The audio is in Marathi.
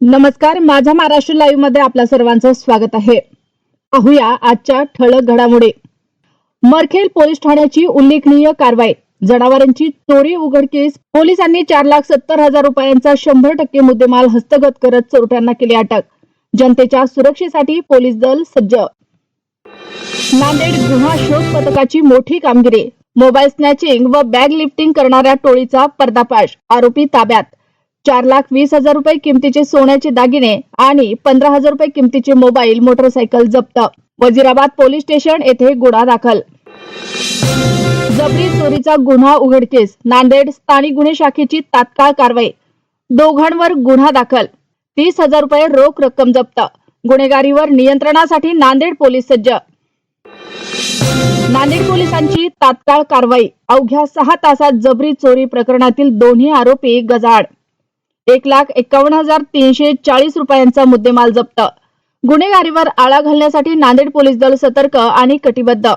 नमस्कार माझ्या महाराष्ट्र लाईव्हमध्ये आपल्या सर्वांचं स्वागत आहे. पाहूया आजच्या ठळक घडामोडी. मरखेल पोलीस ठाण्याची उल्लेखनीय कारवाई. जनावरांची चोरी उघडकीस पोलिसांनी चार लाख सत्तर हजार रुपयांचा शंभर टक्के मुद्देमाल हस्तगत करत चोरट्यांना केली अटक. जनतेच्या सुरक्षेसाठी पोलीस दल सज्ज. नांदेड गुन्हा शोध पथकाची मोठी कामगिरी. मोबाईल स्नॅचिंग व बॅग लिफ्टिंग करणाऱ्या टोळीचा पर्दाफाश. आरोपी ताब्यात. चार लाख वीस हजार रुपये किमतीचे सोन्याचे दागिने आणि पंधरा हजार रुपये किमतीचे मोबाईल मोटरसायकल जप्त. वजिराबाद पोलीस स्टेशन येथे गुन्हा दाखल. जबरी चोरीचा गुन्हा उघडकीस. नांदेड स्थानिक गुन्हे शाखेची तात्काळ कारवाई. दोघांवर गुन्हा दाखल. तीस हजार रुपये रोख रक्कम जप्त. गुन्हेगारीवर नियंत्रणासाठी नांदेड पोलीस सज्ज. नांदेड पोलिसांची तात्काळ कारवाई. अवघ्या सहा तासात जबरी चोरी प्रकरणातील दोन्ही आरोपी गजाड एक लाख एकावन्न हजार तीनशे चाळीस रुपयांचा मुद्देमाल जप्त. गुन्हेगारीवर आळा घालण्यासाठी नांदेड पोलीस दल सतर्क आणि कटिबद्ध.